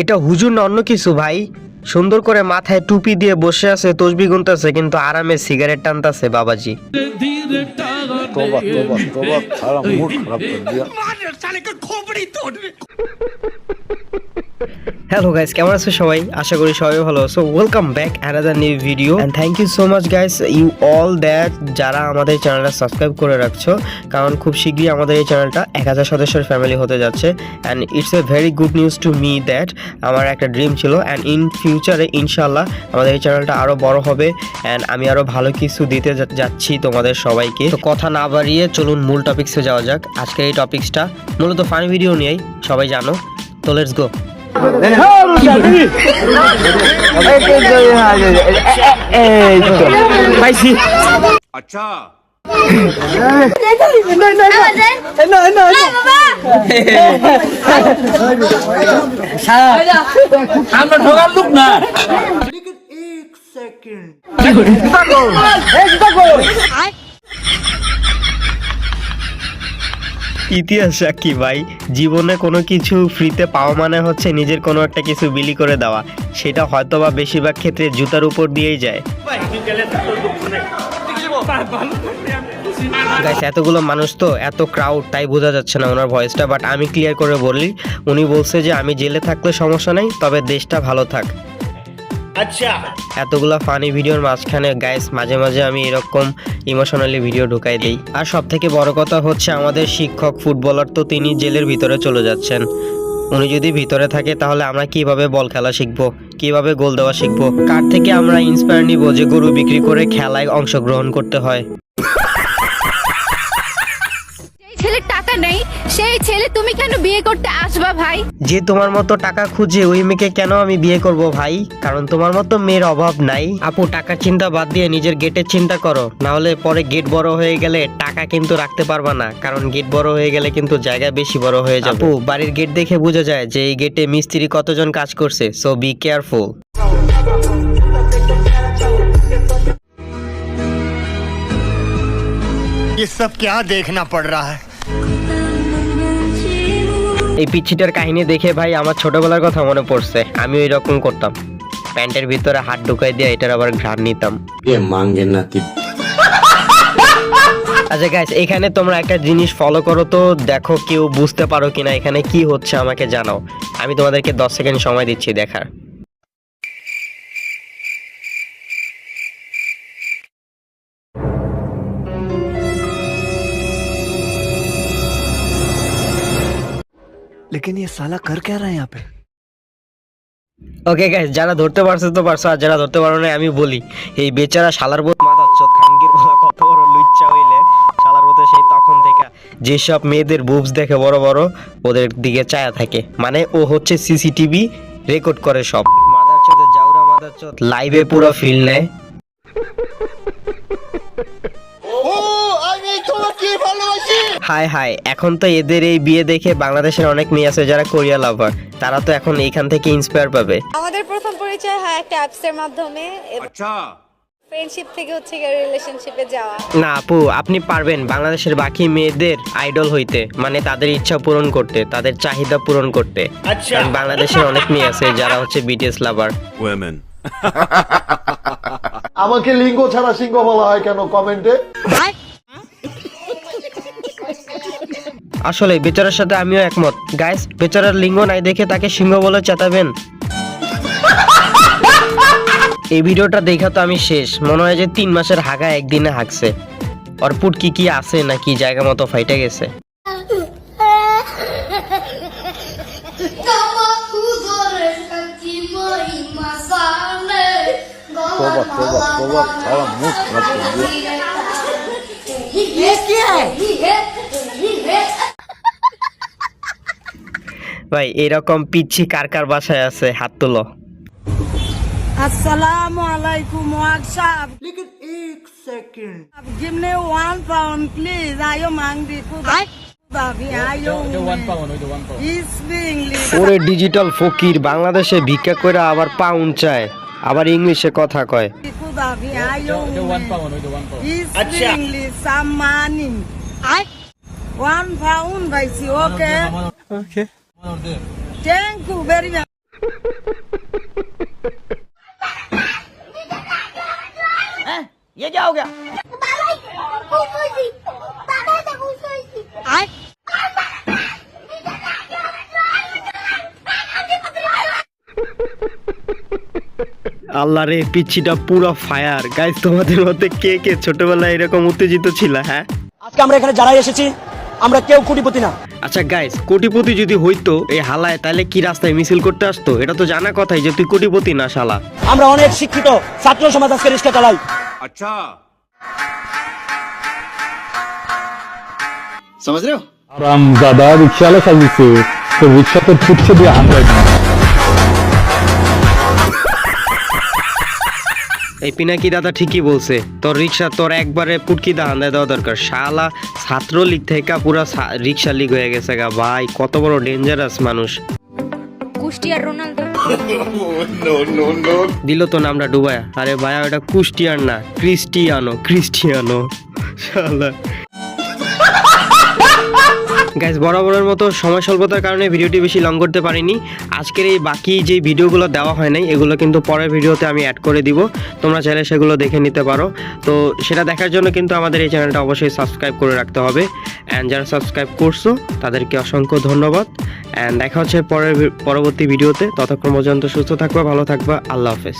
এটা হুজুর না অন্য কিছু ভাই। সুন্দর করে মাথায় টুপি দিয়ে বসে আছে তসবি গুনতেছে কিন্তু আরামে সিগারেট টানতেছে বাবাজি। তোবা তোবা তোবা খারাপ মুড খারাপ করে দিয়া। হ্যালো গাইস কেমন আছো সবাই? আশা করি সবাই ভালো so welcome back another new video and thank you so much guys you all that যারা আমাদের চ্যানেলটা সাবস্ক্রাইব করে রাখছো, কারণ খুব শীঘ্রই আমাদের এই চ্যানেলটা এক হাজার সদস্যের ফ্যামিলি হতে যাচ্ছে। And it's a very good news to me that আমার একটা ড্রিম ছিল। অ্যান্ড ইন ফিউচারে ইনশাল্লাহ আমাদের এই চ্যানেলটা আরও বড় হবে। অ্যান্ড আমি আরও ভালো কিছু দিতে যাচ্ছি তোমাদের সবাইকে। তো কথা না বাড়িয়ে চলুন মূল টপিক্সে যাওয়া যাক। আজকের এই টপিক্সটা মূলত ফান ভিডিও নিয়েই, সবাই জানো। তো লেটস গো আমরা ঠকার লোক না ইতিহাস সাক্ষী, ভাই। জীবনে কোনো কিছু ফ্রিতে পাওয়া মানে হচ্ছে নিজের কোনো একটা কিছু বিলি করে দেওয়া। সেটা হয়তো বা বেশিরভাগ ক্ষেত্রে জুতার উপর দিয়েই যায়। গাইস এতগুলো মানুষ তো, এত ক্রাউড তাই বোঝা যাচ্ছে না ওনার ভয়েসটা বাট আমি ক্লিয়ার করে বলি, উনি বলছে যে, আমি জেলে থাকলে সমস্যা নেই, তবে দেশটা ভালো থাক। এতগুলা ফানি ভিডিওর মাঝখানে গাইস মাঝে মাঝে আমি এরকম ইমোশনালি ভিডিও ঢুকাই দিই। আর সব থেকে বড় কথা হচ্ছে, আমাদের শিক্ষক ফুটবলার তো তিনি জেলের ভিতরে চলে যাচ্ছেন। উনি যদি ভিতরে থাকে, তাহলে আমরা কীভাবে বল খেলা শিখব? কীভাবে গোল দেওয়া শিখব? কার থেকে আমরা ইন্সপায়ার নিব যে গরু বিক্রি করে খেলায় অংশগ্রহণ করতে হয়? নেই সেই ছেলে তুমি কেন বিয়ে করতে আসবা ভাই যে তোমার মতো টাকা খুঁজে ওই মেয়েকে কেন আমি বিয়ে করব ভাই কারণ তোমার মতো মেয়ের অভাব নাই আপু টাকার চিন্তা বাদ দিয়ে নিজের গেটের চিন্তা করো না হলে পরে গেট বড় হয়ে গেলে টাকা কিন্তু রাখতে পারবা না কারণ গেট বড় হয়ে গেলে কিন্তু জায়গা বেশি বড় হয়ে যাবে আপু বাড়ির গেট দেখে বোঝা যায় যে এই গেটে মিস্ত্রি কতজন কাজ করছে সো বি কেয়ারফুল ये सब क्या देखना पड़ रहा है এই পিচ্ছিটার কাহিনী দেখে ভাই আমার ছোটবেলার কথা মনে পড়ছে। আমি ওই রকম করতাম। প্যান্টের ভিতরে হাত ঢুকাই দিয়ে এটার আবার ঘ্রাণ নিতাম। আচ্ছা গাইস এখানে তোমরা একটা জিনিস ফলো করো তো দেখো কেউ বুঝতে পারো কিনা এখানে কি হচ্ছে আমাকে জানাও। আমি তোমাদেরকে দশ সেকেন্ড সময় দিচ্ছি দেখার। लेकिन ये साला कर क्या रहा है यहाँ पे ওকে গাইস যারা ধরতে পারছো তো পারছো আর যারা ধরতে পারো না আমি বলি এই বেচারা শালার বোধ মাথাচ্ছ খানগির বলা কত বড় লুচ্চা হইলে শালার বোধ সেই তখন থেকে যেসব মেয়েদের বুবস দেখে বড় বড় ওদের দিকে চায়া থাকে মানে ও হচ্ছে সিসিটিভি রেকর্ড করে সব মাদার চোদে জাউরা মাদার চোদ লাইভে পুরো ফিল নেয় হায় হায় এখন তো এদের এই বিয়ে দেখে বাংলাদেশের অনেক মেয়ে আছে যারা কোরিয়া লাভার তারা তো এখন এইখান থেকে ইন্সপায়ার পাবে। আমাদের প্রথম পরিচয় হয় একটা অ্যাপসের মাধ্যমে। ফ্রেন্ডশিপ থেকে হচ্ছে রিলেশনশিপে যাওয়া। না আপু আপনি পারবেন বাংলাদেশের বাকি মেয়েদের আইডল হইতে মানে তাদের ইচ্ছা পূরণ করতে তাদের চাহিদা পূরণ করতে। কারণ বাংলাদেশের অনেক মেয়ে আছে যারা হচ্ছে বিটিএস লাভার আমাকে লিঙ্গ ছাড়া সিংহ বলা হয় কেন কমেন্টে? আসলে বেচারার সাথে আমিও একমত। গাইস বেচারার লিঙ্গ নাই দেখে তাকে সিংহ বলে চেতাবেন। এই ভিডিওটা দেখা তো আমি শেষ। মনে হয় যে তিন মাসের হাগা একদিনে হাগছে। ওর পুট কি কি আছে নাকি জায়গা মতো ফাইটে গেছে? तोबा तोबा तोबा सारा मूड खराब कर दिया ভাই এরকম পিচ্ছি কার কার বাসায় আছে হাত তুলো Assalamu alaikum WhatsApp. लेकिन एक second Give me one pound please. Ayo mangdi kuda. Babi ayo. English. ওরে ডিজিটাল ফকির বাংলাদেশে ভিক্ষা করে আবার পাউন্ড চায় আবার ইংলিশে কথা কয় Babi ayo. English some আল্লাহ রে পিচ্ছিটা পুরো ফায়ার গাইস তোমাদের মধ্যে কে কে ছোটবেলায় এরকম উত্তেজিত ছিল হ্যাঁ আজকে আমরা এখানে যারাই এসেছি আমরা কেউ কোটিপতি না আচ্ছা গাইস কোটিপতি যদি হইতো এই হালায় তাহলে কি রাস্তায় মিছিল করতে আসতো এটা তো জানা কথাই যে তুই কোটিপতি না শালা আমরা অনেক শিক্ষিত ছাত্র সমাজ আজকে রিক্সা চালাই राम दादा रिक्षाला सांगितले तर रिक्षा तर पुढचे बी हाणलाय এই পিনাকি দাদা ঠিকই বলছে। তোর রিক্সা তোর একবারে পুটকি দাহান দেওয়া দরকার। শালা ছাত্র লীগ থেকে পুরো রিক্সা লীগ হয়ে গেছে গা ভাই কত বড় ডেঞ্জারাস মানুষ। কুষ্টিয়ার রোনালদো। দিল তো নামটা ডুবায়া। আরে ভাইয়া ওটা কুষ্টিয়ান না ক্রিস্টিয়ানো ক্রিস্টিয়ানো। শালা। গাইজ বরাবরের মতো সময় স্বল্পতার কারণে ভিডিওটি বেশি লং করতে পারিনি। আজকের এই বাকি যে ভিডিওগুলো দেওয়া হয় নাই, এগুলো কিন্তু পরের ভিডিওতে আমি অ্যাড করে দিব। তোমরা চাইলে সেগুলো দেখে নিতে পারো। তো সেটা দেখার জন্য কিন্তু আমাদের এই চ্যানেলটা অবশ্যই সাবস্ক্রাইব করে রাখতে হবে। অ্যান্ড যারা সাবস্ক্রাইব করছ, তাদেরকে অসংখ্য ধন্যবাদ। অ্যান্ড দেখা হচ্ছে পরের পরবর্তী ভিডিওতে। ততক্ষণ পর্যন্ত সুস্থ থাকবা, ভালো থাকবা। আল্লাহ হাফেজ।